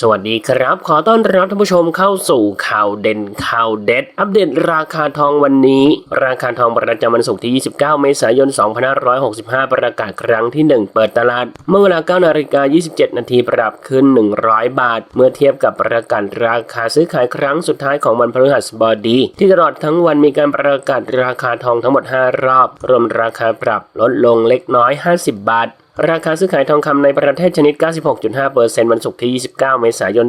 สวัสดีครับ ขอต้อนรับท่านผู้ชมเข้าสู่ข่าวเด่นข่าวเด็ด อัปเดตราคาทองวันนี้ ราคาทองประจำวันศุกร์ที่ 29 เมษายน 2565 ประกาศครั้งที่ 1 เปิดตลาด เมื่อเวลา9นาฬิกา 27 นาทีปรับขึ้น 100 บาท เมื่อเทียบกับประกาศราคาซื้อขายครั้งสุดท้ายของวันพฤหัสบดี ที่ตลอดทั้งวันมีการประกาศราคาทองทั้งหมด 5 รอบ รวมราคาปรับลดลงเล็กน้อย 50 บาทราคาซื้อขายทองคำในประเทศชนิด 96.5%วันศุกร์ที่ 29 เมษายน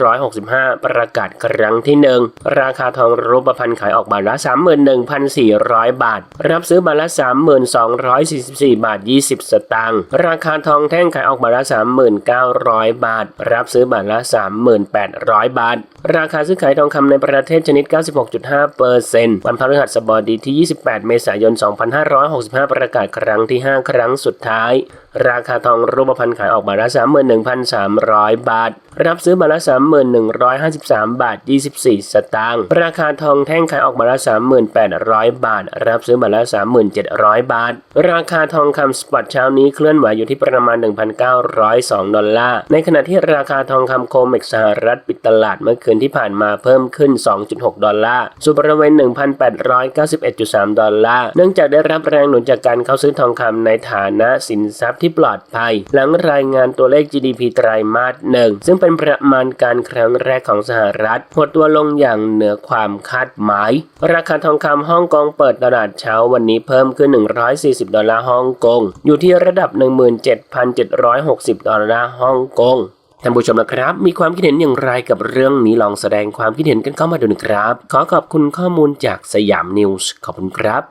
2565 ประกาศครั้งที่ 1 ราคาทองรูปพรรณขายออกบาทละ 31,400 บาท รับซื้อบาทละ 32,44 บาท 20 สตางค์ ราคาทองแท่งขายออกบาทละ 3,900 บาท รับซื้อบาทละ 3,800 บาท ราคาซื้อขายทองคำในประเทศชนิด 96.5%วันพฤหัสบดีที่ 28 เมษายน 2565 ประกาศครั้งที่ 5 ครั้งสุดท้าย night. ราคาทองรูปพรรณขายออกบาทละ 31,300 บาท รับซื้อบาทละ 31,153 บาท 24 สตางค์ ราคาทองแท่งขายออกบาทละ 3,800 บาท รับซื้อบาทละ 3,700 บาท ราคาทองคำสปอตเช้านี้เคลื่อนไหวอยู่ที่ประมาณ 1,902 ดอลลาร์ ในขณะที่ราคาทองคำโคมเม็กสหรัฐปิดตลาดเมื่อคืนที่ผ่านมาเพิ่มขึ้น 2.6 ดอลลาร์สู่บริเวณ 1,891.3 ดอลลาร์ เนื่องจากได้รับแรงหนุนจากการเข้าซื้อทองคำในฐานะสินทรัพย์ที่ปลอดภัย หลังรายงานตัวเลข GDP ไตรมาสหนึ่งซึ่งเป็นประมาณการครั้งแรกของสหรัฐหดตัวลงอย่างเหนือความคาดหมาย ราคาทองคำฮ่องกงเปิดตลาดเช้าวันนี้เพิ่มขึ้น 140 ดอลลาร์ฮ่องกง อยู่ที่ระดับ 17,760 ดอลลาร์ฮ่องกงท่านผู้ชมนะครับ มีความคิดเห็นอย่างไรกับเรื่องนี้ลองแสดงความคิดเห็นกันเข้ามาดูนะครับ ขอขอบคุณข้อมูลจากสยามนิวส์ขอบคุณครับ